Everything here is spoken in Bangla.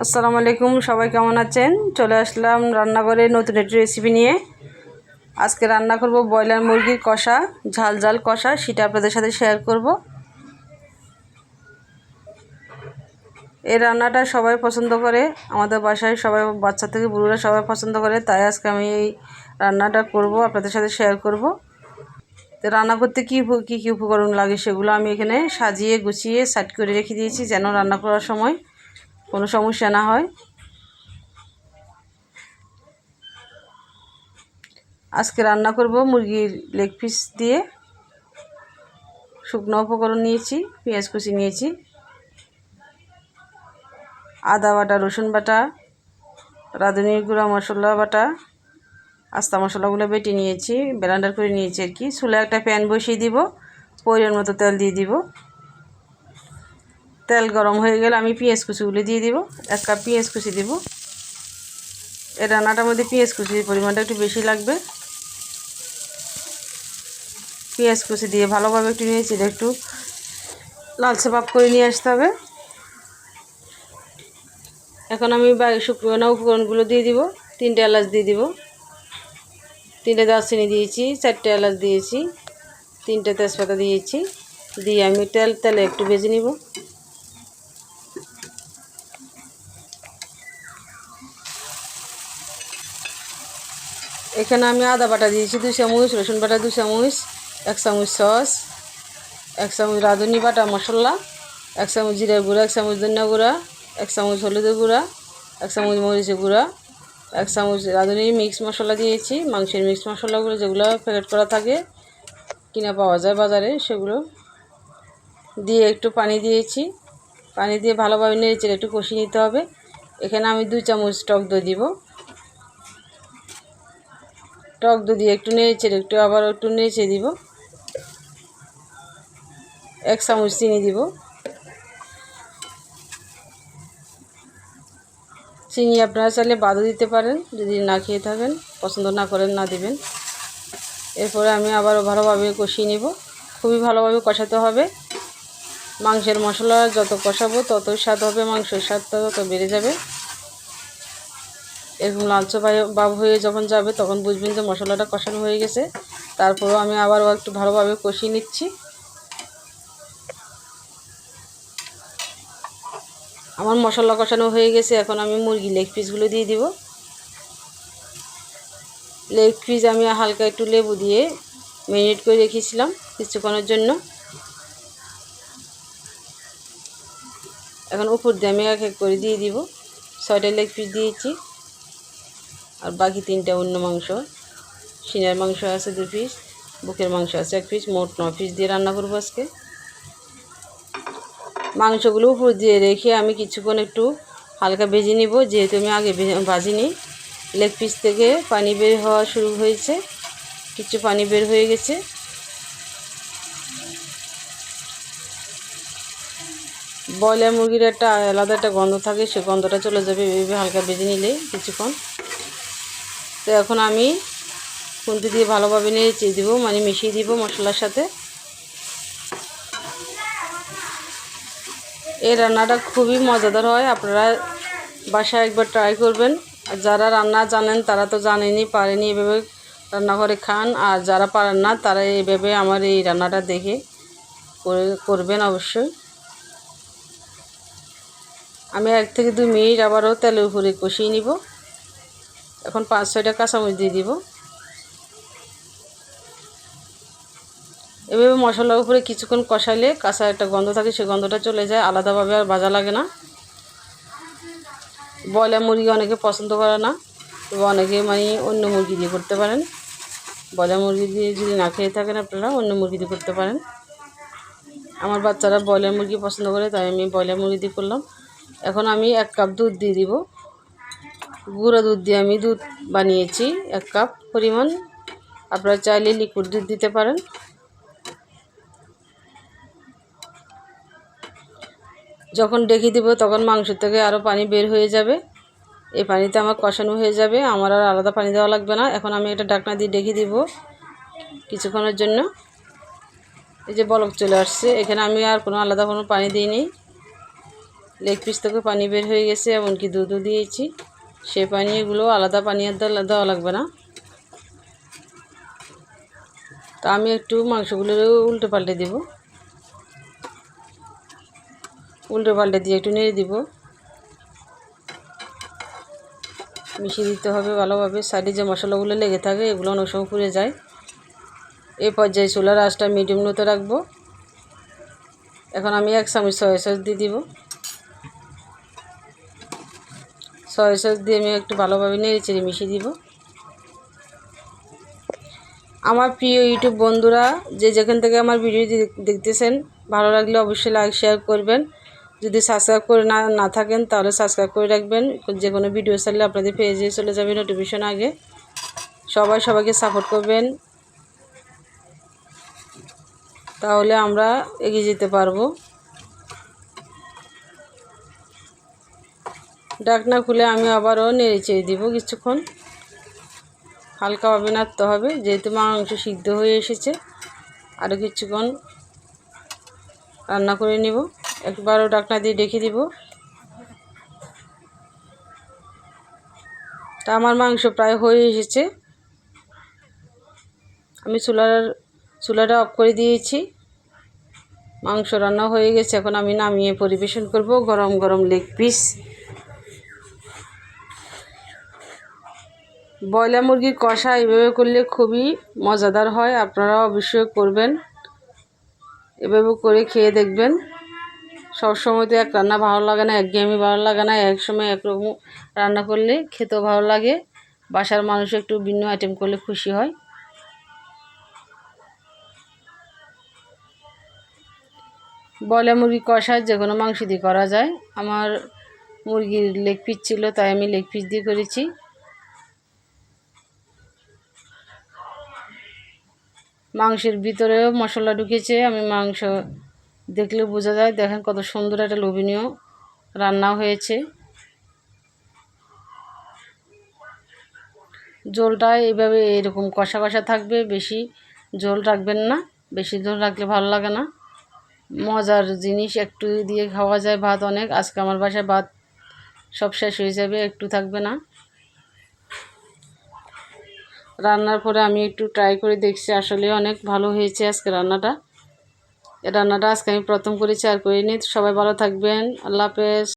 আসসালামু আলাইকুম, সবাই কেমন আছেন? চলে আসলাম রান্নাঘরে নতুন একটি রেসিপি নিয়ে। আজকে রান্না করব ব্রয়লার মুরগির কষা, ঝাল ঝাল কষা, সেটা আপনাদের সাথে শেয়ার করব। এই রান্নাটা সবাই পছন্দ করে, আমাদের বাসায় সবাই, বাচ্চা থেকে বুড়োরা সবাই পছন্দ করে, তাই আজকে আমি এই রান্নাটা করব, আপনাদের সাথে শেয়ার করব। তো রান্না করতে কী কী কী উপকরণ লাগে সেগুলো আমি এখানে সাজিয়ে গুছিয়ে সাইড করে রেখে দিয়েছি, যেন রান্না করার সময় কোনো সমস্যা না হয়। আজকে রান্না করব মুরগির লেগ পিস দিয়ে। শুকনো উপকরণ নিয়েছি, পেঁয়াজ কুচি নিয়েছি। আদা বাটা, রসুন বাটা রাঁধুনি গুঁড়া মশলা বাটা, আস্তা মশলাগুলো বেটে নিয়েছি, ব্লেন্ডার করে নিয়েছি আর কি। চুলে একটা প্যান বসিয়ে দিব পরিমাণ মতো তেল দিয়ে দিব। তেল গরম হয়ে গেলে আমি পেঁয়াজ কুচিগুলো দিয়ে দিব, এক কাপ পেঁয়াজ কুচি দিব। এই রান্নাটার মধ্যে পেঁয়াজ কুচির পরিমাণটা একটু বেশি লাগবে। পেঁয়াজ কুচি দিয়ে ভালোভাবে একটু নিয়েছি একটু লালচে ভাব করে নিয়ে আসতে হবে। এখন আমি শুকনো উপকরণগুলো দিয়ে দিব, তিনটে এলাচ দিয়ে দিব। তিনটে দারচিনি দিয়েছি, চারটে এলাচ দিয়েছি, তিনটে তেজপাতা দিয়েছি, দিয়ে আমি তেল, তেলে একটু ভেজে নিব। এখানে আমি আদা বাটা দিয়েছি দু চামচ, রসুন বাটা দু চামচ, এক চামচ সস, এক চামচ রাঁধুনি বাটা মশলা, এক চামচ জিরা গুঁড়া, এক চামচ ধনিয়া গুঁড়া, এক চামচ হলুদের গুঁড়া, এক চামচ মরিচের গুঁড়া, এক চামচ রাঁধুনি মিক্স মশলা দিয়েছি, মাংসের মিক্স মশলাগুলো যেগুলো প্যাকেট করা থাকে কিনা পাওয়া যায় বাজারে, সেগুলো দিয়ে একটু পানি দিয়েছি। পানি দিয়ে ভালোভাবে নেড়েচে একটু কষিয়ে নিতে হবে। এখানে আমি দুই চামচ টক দই দিব। টক দই দিয়ে একটু নেড়েচে একটু আবার একটু নেড়েচে দিব। এক চামচ চিনি দিব। চিনি আপনারা চাইলে বাদও দিতে পারেন, যদি না খেয়ে থাকেন, পছন্দ না করেন, না দিবেন। এরপরে আমি আবারও ভালোভাবে কষিয়ে নিব। খুবই ভালোভাবে কষাতে হবে। মাংসের মশলা যত কষাবো ততই স্বাদ হবে, মাংসের স্বাদটা তত বেড়ে যাবে। এরকম লালচে ভাব হয়ে যখন যাবে, তখন বুঝবেন যে মশলাটা কষানো হয়ে গেছে। তারপরেও আমি আবারও একটু ভালোভাবে কষিয়ে নিচ্ছি। আমার মশলা কষানো হয়ে গেছে, এখন আমি মুরগি লেগ পিসগুলো দিয়ে দিব। লেগ পিস আমি হালকা একটু লেবু দিয়ে মেরিনেট করে রেখেছিলাম কিছুক্ষণের জন্য। এখন উপর দিয়ে আমি এক এক করে দিয়ে দিব। ছয়টা লেগ পিস দিয়েছি। আর বাকি তিনটা অন্য মাংস। সিনার মাংস আছে দু পিস বুকের মাংস আছে এক পিস মোট ন পিস দিয়ে রান্না করব আজকে। মাংসগুলো উপর দিয়ে রেখে আমি কিছুক্ষণ একটু হালকা ভেজে নিব, যেহেতু আমি আগে ভাজিনি। লেগ পিস থেকে পানি বের হওয়া শুরু হয়েছে। কিছু পানি বের হয়ে গেছে। ব্রয়লার মুরগির একটা আলাদা একটা গন্ধ থাকে, সে গন্ধটা চলে যাবে এভাবে হালকা ভেজে নিলে কিছুক্ষণ। তো এখন আমি খুন্তি দিয়ে ভালোভাবে নেড়ে দিব মানে মিশিয়ে দিব মশলার সাথে। এই রান্নাটা খুবই মজাদার হয়, আপনারা বাসায় একবার ট্রাই করবেন। আর যারা রান্না জানেন, তারা তো জানেনি পারেনি এভাবে রান্নাঘরে খান। আর যারা পারেন না, তারা এইভাবে আমার এই রান্নাটা দেখে করে, করবেন অবশ্যই। আমি এক থেকে দুই মিনিট আবারও তেলের উপরে কষিয়ে নিব। এখন পাঁচ, ছয়টা কাঁচামরিচ দিয়ে দিব। এভাবে মশলার উপরে কিছুক্ষণ কষাইলে কাঁচা একটা গন্ধ থাকে সেই গন্ধটা চলে যায়, আলাদাভাবে আর ভাজা লাগে না। ব্রয়লার মুরগি অনেকে পছন্দ করে না, তবে অনেকে মানে অন্য মুরগি দিয়ে করতে পারেন। ব্রয়লার মুরগি দিয়ে যদি না খেয়ে থাকেন আপনারা, অন্য মুরগি দিয়ে করতে পারেন। আমার বাচ্চারা ব্রয়লার মুরগি পছন্দ করে, তাই আমি ব্রয়লার মুরগি দিয়ে করলাম। এখন আমি এক কাপ দুধ দিয়ে দিব। গুঁড়ো দুধ দিয়ে আমি দুধ বানিয়েছি, এক কাপ পরিমাণ। আপনারা চাইলে লিকুইড দুধ দিতে পারেন। যখন ডেকে দিব, তখন মাংস থেকে আরও পানি বের হয়ে যাবে। এই পানিতে আমার কষানো হয়ে যাবে। আমার আর আলাদা পানি দেওয়া লাগবে না। এখন আমি একটা ডাকনা দিয়ে ডেকে দিব কিছুক্ষণের জন্য। এই যে বলক চলে আসছে। এখানে আমি আর কোনো আলাদা কোনো পানি দিইনি। লেগ পিস থেকে পানি বের হয়ে গেছে, এমনকি দুধও দিয়েছি। সে পানীয়গুলো আলাদা পানি আর দেওয়া লাগবে না। তা আমি একটু মাংসগুলো উল্টে পাল্টে দিব। উল্টে পাল্টে দিয়ে একটু নেড়ে দিব। মিশিয়ে দিতে হবে ভালোভাবে। সাইডে যে মশলাগুলো লেগে থাকে, এগুলো অনেক সময় পুড়ে যায়। এ পর্যায়ে চুলার আঁচটা মিডিয়াম লোতে রাখব। এখন আমি এক চামচ সয়া সস দিয়ে দিব। সয়া সস দিয়ে আমি একটু ভালোভাবে নেড়ে চেড়ে মিশিয়ে দিব। আমার প্রিয় ইউটিউব বন্ধুরা, যে যেখান থেকে আমার ভিডিও দেখতেছেন, ভালো লাগলে অবশ্যই লাইক শেয়ার করবেন। যদি সাবস্ক্রাইব করে না না থাকেন, তাহলে সাবস্ক্রাইব করে রাখবেন। যে কোনো ভিডিও চাইলে আপনাদের পেজে চলে যাবে নোটিফিকেশন আগে। সবাই সবাইকে সাপোর্ট করবেন। তাহলে আমরা এগিয়ে যেতে পারব। ডাকনা খুলে আমি আবারও নেড়ে চেড়ে দিব কিছুক্ষণ। হালকাভাবে নাড়তে হবে, যেহেতু মাংস সিদ্ধ হয়ে এসেছে। আরও কিছুক্ষণ রান্না করে নিব। একবারও ডাকনা দিয়ে ডেকে দিব। তা আমার মাংস প্রায় হয়ে এসেছে। আমি চুলার, চুলাটা অফ করে দিয়েছি। মাংস রান্না হয়ে গেছে, এখন আমি নামিয়ে পরিবেশন করব। গরম গরম লেগ পিস। ব্রয়লার মুরগির কষা এভাবে করলে খুবই মজাদার হয় আপনারা অবশ্যই করবেন। এভাবে করে খেয়ে দেখবেন। সবসময় তো এক রান্না ভালো লাগে না, একঘেয়েমি ভালো লাগে না এক সময় একরকম রান্না করলে খেতেও ভালো লাগে। বাসার মানুষ একটু ভিন্ন আইটেম করলে খুশি হয়। বয়লা মুরগি কষা যে কোনো মাংস দিয়ে করা যায়। আমার মুরগির লেগ পিস ছিল, তাই আমি লেগ পিস দিয়ে করেছি। মাংসের ভিতরেও মশলা ঢুকেছে, আমি মাংস দেখলে বোঝা যায়। দেখেন কত সুন্দর একটা লোভনীয় রান্না হয়েছে। জলটা এইভাবে এরকম কষা কষা থাকবে, বেশি জল রাখবেন না, বেশি জল রাখলে ভালো লাগে না। মজার জিনিস, একটু দিয়ে খাওয়া যায় ভাত অনেক। আজকে আমার বাসায় ভাত সব শেষ হয়ে যাবে, একটু থাকবে না। রান্নার পরে আমি একটু ট্রাই করে দেখছি, আসলে অনেক ভালো হয়েছে আজকে রান্নাটা। রান্নাটা আজকে আমি প্রথম করেছি আর করিনি। সবাই ভালো থাকবেন। আল্লাহ হাফেজ।